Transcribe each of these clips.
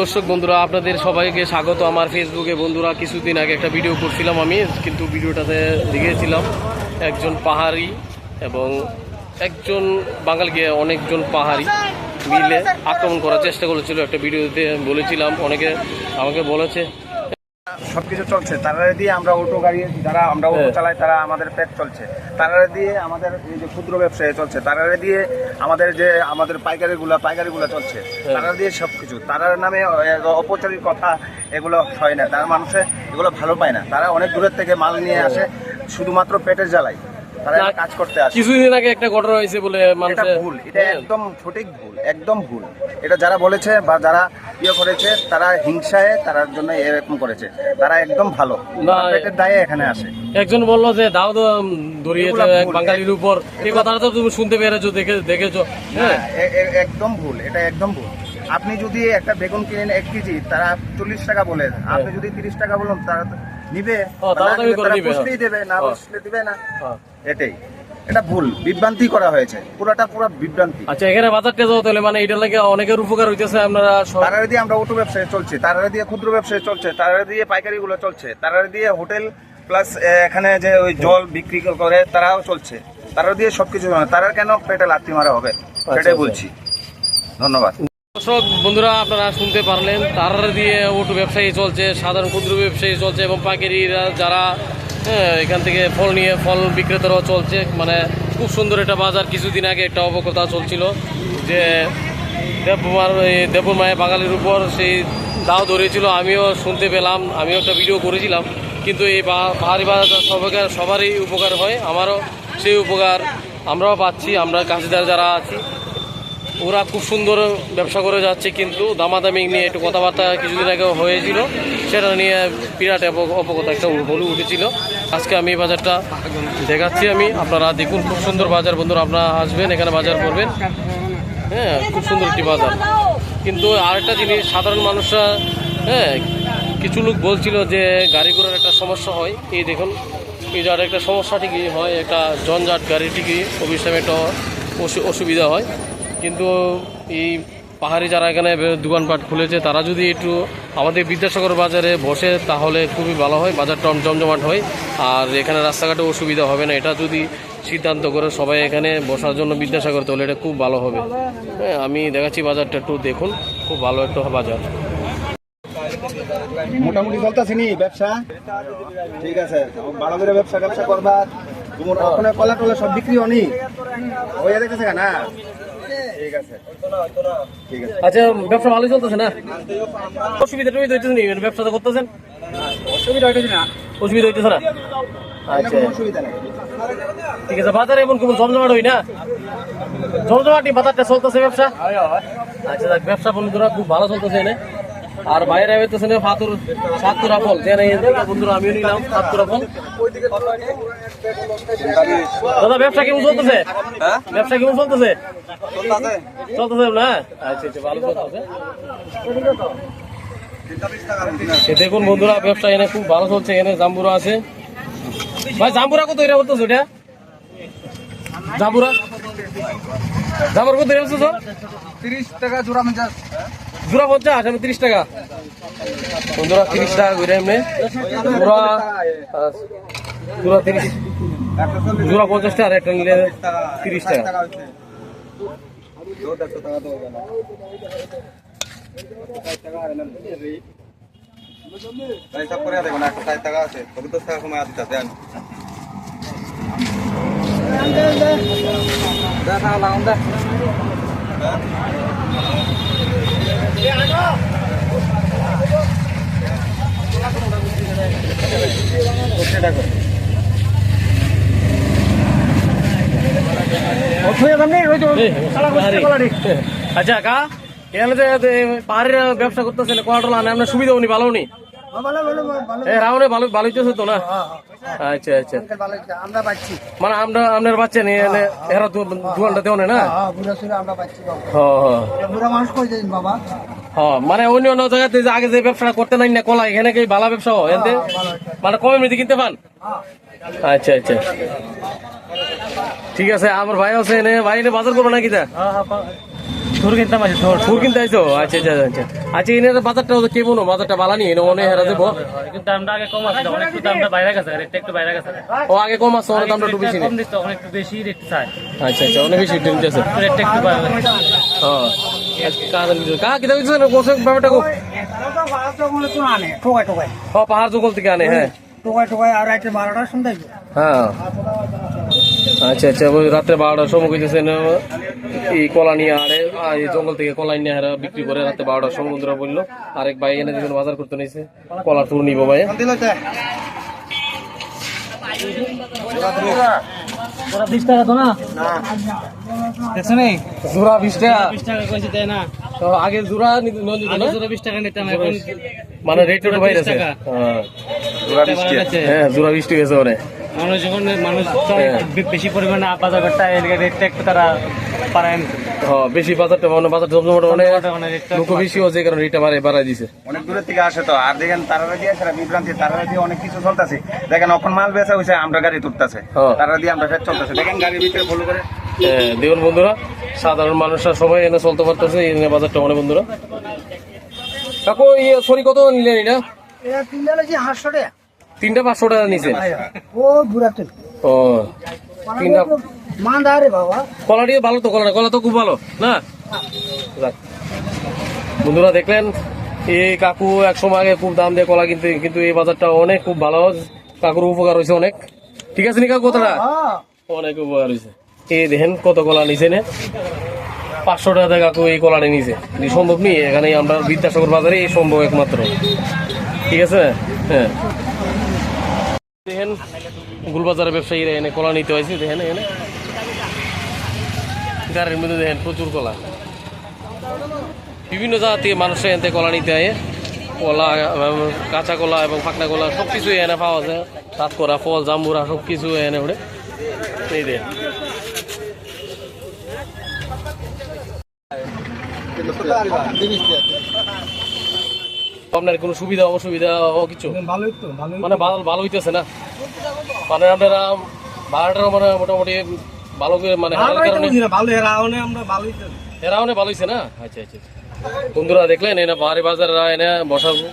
দর্শক বন্ধুরা, আপনাদের সবাইকে স্বাগত। আমার ফেসবুকে বন্ধুরা, কিছুদিন আগে একটা ভিডিও করছিলাম আমি, কিন্তু ভিডিওটাতে দেখেছিলাম একজন পাহাড়ি এবং একজন বাঙালিকে অনেকজন পাহাড়ি মিলে আক্রমণ করার চেষ্টা করেছিল। একটা ভিডিওতে বলেছিলাম, অনেকে আমাকে বলেছে সবকিছু চলছে। তারা দিয়ে আমরা অটো গাড়ি যারা আমরা অটো হ্যাঁ। চালাই তারা আমাদের পেট চলছে। তারা দিয়ে আমাদের এই যে ক্ষুদ্র ব্যবসায় চলছে তারা দিয়ে আমাদের যে আমাদের পাইকারি গুলা পাইকারি গুলা চলছে হ্যাঁ। তারা দিয়ে সবকিছু। তারার নামে অপচারীর কথা এগুলো হয় না। তারা মানুষে এগুলো ভালো পায় না। তারা অনেক দূরের থেকে মাল নিয়ে আসে শুধুমাত্র পেটের জ্বালাই তারা কাজ করতে আসে। কিছুদিন আগে একটা ঘটনা হয়েছে বলে মানুষের ভুল। এটা একদম সঠিক ভুল একদম ভুল। এটা যারা বলেছে বা যারা ইয়ে করেছে তারা হিংসায় তারার জন্য এরকম করেছে। তারা একদম ভালো। পেটের দায়ে এখানে আসে। একজন বলল যে দাও তো ধরিয়েছে এক বাঙালির উপর। এই কথাটা তো তুমি শুনতে পেরেছ দেখে দেখেছ। হ্যাঁ। একদম ভুল। এটা একদম ভুল। আপনি যদি একটা বেগুন কিনেন এক কেজি তারা চল্লিশ টাকা বলে। আপনি যদি তিরিশ টাকা বলুন তারা নিবে। তারা না দাবি হ্যাঁ। না হ্যাঁ। বসলে দিবে না। হ্যাঁ। এটাই। এটা ভুল বিভ্রান্তি করা হয়েছে। পুরোটা পুরো বিভ্রান্তি। আচ্ছা এখানে বাজারটা যাও তাহলে মানে এটা লাগে অনেকের উপকার হইতেছে আপনারা সব- তারা দিয়ে আমরা অটো ব্যবসায় চলছে তারা দিয়ে ক্ষুদ্র ব্যবসায় চলছে তারা দিয়ে পাইকারি গুলো চলছে তারা দিয়ে হোটেল প্লাস এখানে যে ওই জল বিক্রি করে তারাও চলছে। তারা দিয়ে সবকিছু চলে। তারা কেন পেটে লাথি মারা হবে? সেটাই আচ্ছা। বলছি। ধন্যবাদ। দর্শক বন্ধুরা আপনারা শুনতে পারলেন তার দিয়ে অটো ব্যবসায়ী চলছে সাধারণ ক্ষুদ্র ব্যবসায়ী চলছে এবং পাইকারিরা যারা এখান থেকে ফল নিয়ে, ফল বিক্রেতারাও চলছে। মানে খুব সুন্দর একটা বাজার কিছুদিন আগে একটা অবকথা চলছিল যে দেবমার দেবর মায়ের বাঙালির উপর সেই দাও ধরেছিল। আমিও শুনতে পেলাম, আমিও একটা ভিডিও করেছিলাম। কিন্তু এই পাহাড়ি বাজার সবাই সবারই উপকার হয়, আমারও সেই উপকার। আমরাও পাচ্ছি, আমরা কাশিদার যারা আছি, ওরা খুব সুন্দর ব্যবসা করে যাচ্ছে, কিন্তু দামাদামি নিয়ে একটু কথাবার্তা কিছুদিন আগে হয়েছিল। সেটা নিয়ে বিরাট অপ- অপকথা একটা বলে উঠেছিল। আজকে আমি বাজারটা দেখাচ্ছি আমি। আপনারা দেখুন, খুব সুন্দর বাজার বন্ধুরা, আপনারা আসবেন, এখানে বাজার করবেন। হ্যাঁ খুব সুন্দর একটি বাজার। কিন্তু আরেকটা জিনিস, সাধারণ মানুষরা হ্যাঁ কিছু লোক বলছিল যে গাড়ি ঘোড়ার একটা সমস্যা হয়। এই দেখুন, এই যার একটা সমস্যা ঠিকই হয়, একটা জঞ্জাট গাড়ি ঠিকই অবশ্যই একটা অসু- অসুবিধা হয়। কিন্তু এই পাহাড়ি যারা এখানে দোকানপাট খুলেছে, তারা যদি একটু আমাদের বিদ্যাসাগর বাজারে বসে, তাহলে খুবই ভালো হয়, বাজারটা জমজমাট হয়। আর এখানে রাস্তাঘাটে অসুবিধা হবে না। এটা যদি সিদ্ধান্ত করে সবাই এখানে বসার জন্য বিদ্যাসাগর, তাহলে এটা খুব ভালো হবে। হ্যাঁ আমি দেখাচ্ছি বাজারটা একটু দেখুন। খুব ভালো একটা বাজার। মোটামুটি চলতেছে নি ব্যবসা? ঠিক আছে। ভালো করে ব্যবসা ব্যবসা করবা। তোমার ওখানে কলা টলা সব বিক্রি হনি হয়ে দেখতেছে না ঠিক আছে। আচ্ছা ব্যবসা ভালোই চলতেছে না? অসুবিধা টুবিধা হইতেছে নি ব্যবসাটা করতেছেন? অসুবিধা হইতেছে না। অসুবিধা হইতেছে না? আচ্ছা। অসুবিধা ঠিক আছে বাজারে এমন কোনো জমজমাট হই না? জমজমাটি বাজারটা চলতেছে ব্যবসা? আচ্ছা ব্যবসা বন্ধুরা খুব ভালো চলতেছে এনে। আর বাইরে হইতেছে না ফাতুর সাতুরা ফল। যেন এই দেখো বন্ধুরা আমিও নিলাম সাতুরা ফল। দাদা ব্যবসা কেমন চলতেছে? ব্যবসা কেমন চলতেছে? চলতেছে। না? আচ্ছা আচ্ছা ভালো চলতেছে। দেখুন বন্ধুরা ব্যবসা এনে খুব ভালো চলছে এনে জাম্বুরা আছে। ভাই জাম্বুরা কত এটা করতেছে ওটা জাম্বুরা? জাম্বুরা কত এটা করতেছো তিরিশ টাকা জোড়া পঞ্চাশ জোড়া পঞ্চাশ আমি তিরিশ টাকা বন্ধুরা তিরিশ টাকা করে এমনি জোড়া পঞ্চাশ টাকা একটা নিলে তিরিশ টাকা হিসাব করে দেখো না একটা ষাট টাকা আছে চব্বিশ টাকা সময় আসতে দেন এই, আরে। আচ্ছা কা? এখানে যে পাহাড়ের ব্যবসা করতেছে, কোয়ার্টার আনে আপনার সুবিধা উনি ভালো নি। এ রাউনে ভালো ভালো হইতেছে তো না? আচ্ছা আচ্ছা। আমরা পাচ্ছি। মানে আমরা আপনার বাচ্চা নিয়ে এরা না? হ্যাঁ হ্যাঁ কই যাই বাবা? হ্যাঁ মানে অন্য অন্য জায়গাতে যে আগে যে ব্যবসা করতে নাই না কলা এখানে কি ভালো ব্যবসা হয়? এতে? মানে কমে মেয়েতে কিনতে পান? আচ্ছা আচ্ছা। ঠিক আছে আমার ভাই আছে এনে ভাই এনে বাজার করব নাকি তা? থুর কিনতাম আছে থুর ফুল কিনতে আইছো আচ্ছা আচ্ছা আচ্ছা। আচ্ছা এনের বাজারটা কেমন? বাজারটা বালা নিয়ে অনেক হেরা দেবো। দামটা আগে কম আছে অনেক দামটা বাইরে গেছে রেটটা একটু বাইরে গেছে। ও আগে কম আছে অনেক দামটা একটু বেশি কম নেই অনেক একটু বেশি রেট চাই আচ্ছা আচ্ছা অনেক বেশি টেন্ট আছে রেটটা একটু বাইরে হ্যাঁ। কা কিতা ব্যাপারটা কো টোকাই টোকাই ও পাহাড় জঙ্গল থেকে আনে হ্যাঁ। আর হ্যাঁ। আচ্ছা আচ্ছা ওই রাত্রে বারোটার সময় কইতেছে না এই কলা নিয়ে আরে আর এই জঙ্গল থেকে কলা নিয়ে হারা বিক্রি করে রাতে বারোটার সময় বন্ধুরা বলল আরেক ভাই এনে দেখুন বাজার করতে নিয়েছে কলা টুর নিবো ভাই। মানে রেট বাইরে আছে হ্যাঁ। জোড়া বৃষ্টি হ্যাঁ আছে ওরে। মানুষ যখন মানুষ হ্যাঁ। বেশি পরিমাণে বাজার করতে রেটটা একটু তারা পারেন হ্যাঁ বেশি বাজারটা মানে বাজার জমজমাটা অনেক মানে রেটটা লোক বেশি হচ্ছে কারণে রেটটা বাড়াই বাড়াই দিছে। অনেক দূরের থেকে আসে তো। আর দেখেন তারা দিয়ে সেটা বিভ্রান্তি। তারা দিয়ে অনেক কিছু চলতেছে। দেখেন এখন মাল বেচা হয়েছে আমরা গাড়ি তুলতেছে। হ্যাঁ। তারা দিয়ে আমরা চলতেছে। দেখেন গাড়ির ভিতরে ফলো করে। হ্যাঁ, দেখুন বন্ধুরা সাধারণ মানুষরা সবাই এনে চলতে পারতেছে এনে বাজারটা অনেক বন্ধুরা। কাকু ইয়ে সরি কত নিলেন এটা? হাঁসশো টাকা। তিনটা পাঁচশো টাকা নিছেন ও বুড়াতে ও তিনটা মান দাঁড়ে বাবা। কলাটি ভালো তো কলা কলা তো খুব ভালো না? বন্ধুরা দেখলেন এই কাকু এক সময় আগে খুব দাম দিয়ে কলা কিনতে কিন্তু এই বাজারটা অনেক খুব ভালো। কাকুর উপকার হয়েছে অনেক। ঠিক আছে নি কাকু কথাটা? হ্যাঁ অনেক উপকার হয়েছে। এই দেখেন কত কলা নিছে নে। পাঁচশো টাকা দিয়ে কাকু এই কলাটা নিছে। সম্ভব নেই এখানে আমরা বিদ্যাসাগর বাজারে এই সম্ভব একমাত্র। ঠিক আছে? হ্যাঁ। দেখেন, গুলবাজারের ব্যবসায়ীরা এনে কলা নিতে হয়েছে, দেখেন, এখানে। গাড়ির মধ্যে দেখেন প্রচুর কলা। বিভিন্ন থেকে মানুষের এনতে কলা নিতে হয় কলা কাঁচা কলা এবং ফাঁকনা কলা সব কিছু এনে পাওয়া যায়। তাত করা ফল জাম্বুরা সব কিছু এনে ওঠে। এই দেখেন। আপনার কোনো সুবিধা অসুবিধা ও কিছু? ভালোই তো মানে ভালো ভালো হইতেছে না? মানে আপনারা ভাড়াটা মানে মোটামুটি ভালো করে মানে কারণে অনেক ভালো হয়েছে না? আচ্ছা আচ্ছা আচ্ছা। বন্ধুরা দেখলেন এনে বাহারি বাজার এনে বসাবো।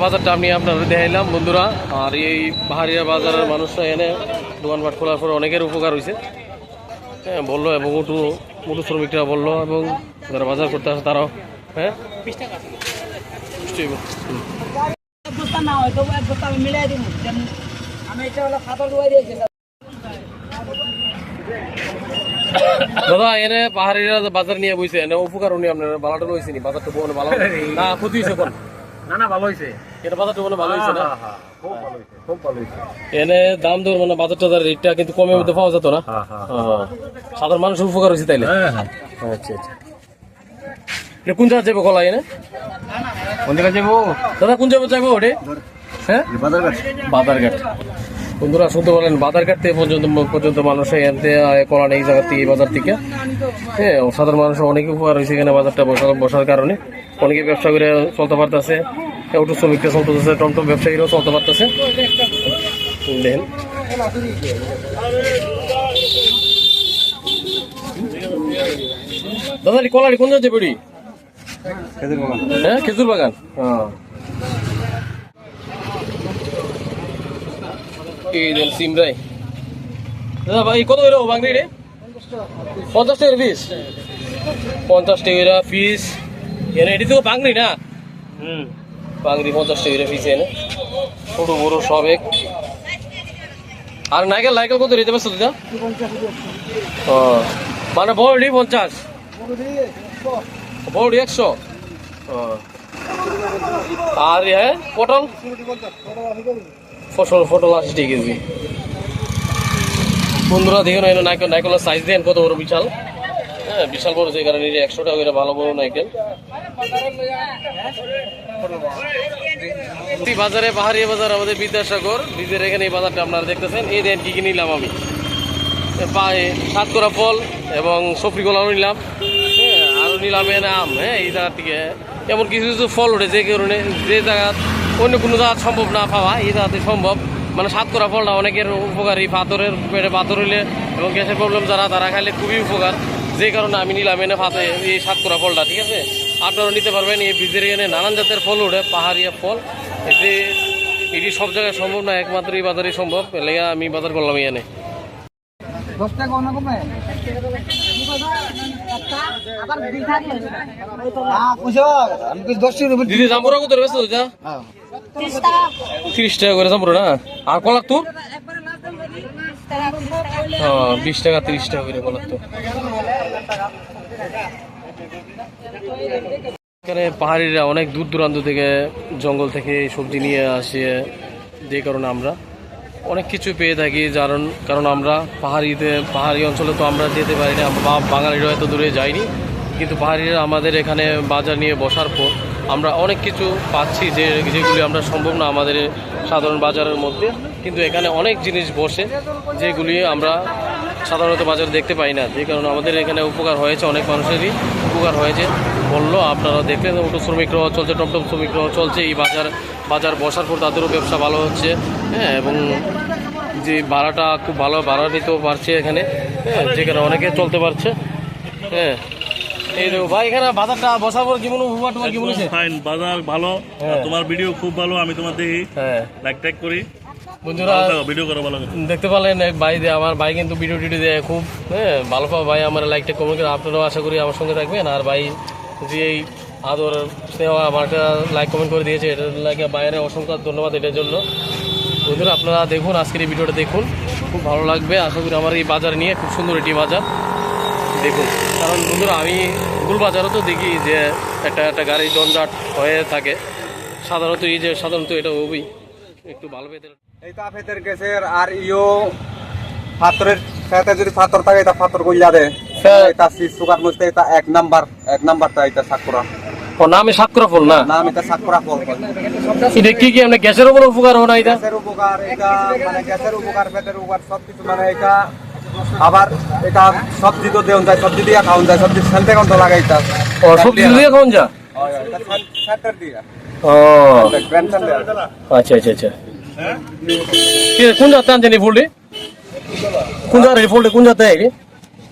বাজারটা আমি আপনাদের দেখাইলাম বন্ধুরা। আর এই পাহাড়িয়া বাজারের মানুষরা এনে দোকানপাট খোলার পর অনেকের উপকার হয়েছে হ্যাঁ বলল এবং উটু শ্রমিকরা বলল এবং যারা বাজার করতে আসে তারাও হ্যাঁ? না হয় তবু এক বস্তা আমি মিলাই দিব আমি এটা হলো খাতা ডুবাই দিয়েছি দাদা এনে পাহাড়িরা বাজার নিয়ে বইছে এনে উপকার উনি আপনার বালাটা লইছে নি বাজারটা বনে ভালো না? ক্ষতি হয়েছে কোন? না না ভালো হয়েছে এটা বাজারটা বনে ভালো হয়েছে না? এনে দাম দর মানে বাজার টাজার রেটটা কিন্তু কমে মধ্যে পাওয়া যেত না? হ্যাঁ। সাধারণ মানুষের উপকার হয়েছে তাইলে? আচ্ছা আচ্ছা। কোন জায়গা যাব কলা এনে? কোন জায়গায় যাব দাদা কোন যাব যাব ওটে? হ্যাঁ? বাজারঘাট। বন্ধুরা শুনতে বলেন বাজারঘাট থেকে পর্যন্ত পর্যন্ত মানুষ কলা নেই জায়গা থেকে বাজার থেকে। হ্যাঁ সাধারণ মানুষ অনেক উপকার হয়েছে এখানে বাজারটা বসার বসার কারণে। অনেকে ব্যবসা করে চলতে পারতেছে অটো শ্রমিকরা চলতেছে টমটম ব্যবসায়ীরাও চলতে পারতেছে। দেখেন। দাদা কলারি কোন যাচ্ছে বেড়ি হ্যাঁ খেজুর বাগান। হ্যাঁ। এই দেন সিমরাই দাদা ভাই কত হইল রে? পঞ্চাশ টাকার পিস পঞ্চাশ টাকা পিস এনে এটি তো না? হুম। পঞ্চাশ টাকা পিস এনে ছোট বড় সব এক। আর নাইকেল নাইকেল কত রেতে পারছ দিদা? ও মানে বড় পঞ্চাশ? বড়ি একশো। আর হ্যাঁ পটল? ফসল ফটল আশি কেজি বন্ধুরা, দেখুন এনে নাইকেল, নাইকেলের সাইজ দেন কত বড় বিশাল। হ্যাঁ বিশাল বড় যে কারণে একশো টাকা করে ভালো বড় নাইকেল। বাজারে, পাহাড়ি বাজার, আমাদের বিদ্যাসাগর নিজের এখানে এই বাজারটা আপনারা দেখতেছেন। এই দেন কি কি নিলাম আমি। পায়ে সাতকরা ফল এবং সফরি কলাও নিলাম। নিলাম আম হ্যাঁ এই জায়গা থেকে। এমন কিছু কিছু ফল ওঠে যে কারণে যে জায়গা অন্য কোনো জায়গা সম্ভব না পাওয়া, এই জায়গাতে সম্ভব। মানে সাতকরা ফলটা অনেকের উপকারী, পাথরের পেটে পাথর হইলে এবং গ্যাসের প্রবলেম যারা, তারা খাইলে খুবই উপকার। যে কারণে আমি নিলাম এনে ফাতে এই সাতকরা ফলটা, ঠিক আছে? আপনারা নিতে পারবেন এই বীজের এখানে নানান জাতের ফল ওঠে পাহাড়িয়া ফল। এতে এটি সব জায়গায় সম্ভব না, একমাত্র এই বাজারেই সম্ভব। লেগে আমি বাজার করলাম এনে দশ টাকা তিরিশ টাকা করে না? আর কলার বিশ টাকা, তিরিশ টাকা করে কলার এখানে পাহাড়িরা অনেক দূর দূরান্ত থেকে, জঙ্গল থেকে সবজি নিয়ে আসে, যে কারণে আমরা। অনেক কিছু পেয়ে থাকি, কারণ কারণ আমরা পাহাড়িতে, পাহাড়ি অঞ্চলে তো আমরা যেতে পারি না, বা বাঙালিরা এত দূরে যাইনি কিন্তু পাহাড়িরা আমাদের এখানে বাজার নিয়ে বসার পর আমরা অনেক কিছু পাচ্ছি যে, যেগুলি আমরা সম্ভব না আমাদের সাধারণ বাজারের মধ্যে, কিন্তু এখানে অনেক জিনিস বসে, যেগুলি আমরা সাধারণত বাজারে দেখতে পাই না, যে কারণে আমাদের এখানে উপকার হয়েছে অনেক মানুষেরই উপকার হয়েছে। বলল, আপনারা দেখলেন অটো শ্রমিকরাও চলছে, টমটম শ্রমিকরাও চলছে, এই বাজার বাজার বসার পর তাদেরও ব্যবসা ভালো হচ্ছে হ্যাঁ এবং যে ভাড়াটা খুব ভালো ভাড়া নিতেও পারছে এখানে হ্যাঁ যেখানে অনেকে চলতে পারছে হ্যাঁ। এই দেখো ভাই এখানে বাজারটা বসার পর কেমন উপকার তোমার কেমন ফাইন বাজার ভালো হ্যাঁ। তোমার ভিডিও খুব ভালো আমি তোমার দেখি। হ্যাঁ। লাইক করি। বন্ধুরা ভিডিও করো ভালো দেখতে পারলেন এক ভাই আমার ভাই কিন্তু ভিডিও টিডিও দেয় খুব হ্যাঁ ভালো পাওয়া ভাই আমার লাইকটা কমেন্ট করে আপনারাও আশা করি আমার সঙ্গে থাকবেন আর ভাই যে এই আদর স্নেহ আমাকে লাইক কমেন্ট করে দিয়েছে। এটার লাগে বাইরে অসংখ্য ধন্যবাদ এটার জন্য। বন্ধুরা আপনারা দেখুন আজকের এই ভিডিওটা দেখুন। খুব ভালো লাগবে। আশা করি আমার এই বাজার নিয়ে খুব সুন্দর এটি বাজার দেখুন। কারণ বন্ধুরা আমি গুল বাজারও তো দেখি যে একটা একটা গাড়ি জঞ্জাট হয়ে থাকে। সাধারণত এই যে সাধারণত এটা হবেই। একটু ভালো পেতে এইটা ফেতের গেছের আর ইও পাথরের সাথে যদি পাথর থাকে এটা পাথর কইলা দে। হ্যাঁ। এটা সুগার মধ্যে এটা এক নাম্বার এক নাম্বারটা এটা সাকুরা। ও নামে সাতকরা ফল না? নাম এটা ফল এটা কি কি গ্যাসের উপর উপকার হয় না এটা? গ্যাসের উপকার এটা মানে গ্যাসের উপকার পেটের উপকার সব কিছু মানে এটা আবার এটা সবজি তো দেওয়া যায় সবজি দিয়ে খাওয়া যায় সবজি ফেলতে কোনটা লাগে এটা ও। সবজি দিয়ে আচ্ছা আচ্ছা আচ্ছা। কোন জাতে আনছেন এই ফুলটি? কোন জাতের এই ফুলটি কোন জাতে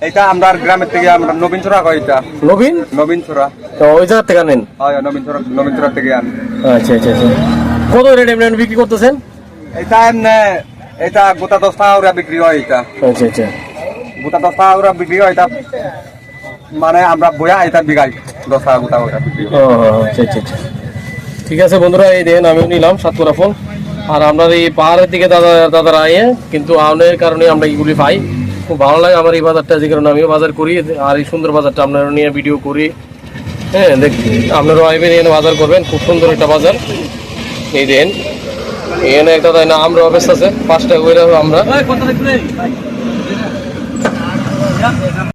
এটি আমরা গ্রামের থেকে আমরা নবীন চোরা কই এটা। নবীন? নবীন চোরা তো ওই জায়গা থেকে আনেন? হয় নবীন চোরা নবীন চোরা থেকে আন। আচ্ছা আচ্ছা আচ্ছা। কত রেট এমনি বিক্রি করতেছেন? এটা এমনি এটা গোটা দশ টাকা করে বিক্রি হয় এটা। আচ্ছা আচ্ছা। গোটা দশ টাকা করে বিক্রি হয় এটা মানে আমরা বয়া এটা বিঘাই দশ টাকা গোটা করে বিক্রি। ও আচ্ছা আচ্ছা আচ্ছা। ঠিক আছে বন্ধুরা এই দেখেন আমিও নিলাম সাতকরা ফল। আর আপনার এই পাহাড়ের দিকে দাদা দাদারা আয়ে কিন্তু আউনের কারণে আমরা এইগুলি পাই। খুব ভালো লাগে। আমার এই বাজারটা যে কারণে আমিও বাজার করি। আর এই সুন্দর বাজারটা আপনারা নিয়ে ভিডিও করি। হ্যাঁ দেখ, আপনারাও আইবেন এখানে বাজার করবেন। খুব সুন্দর একটা বাজার। এই দেন এখানে একটা তাই না আমরা অফিস আছে, পাঁচটা করে আমরা।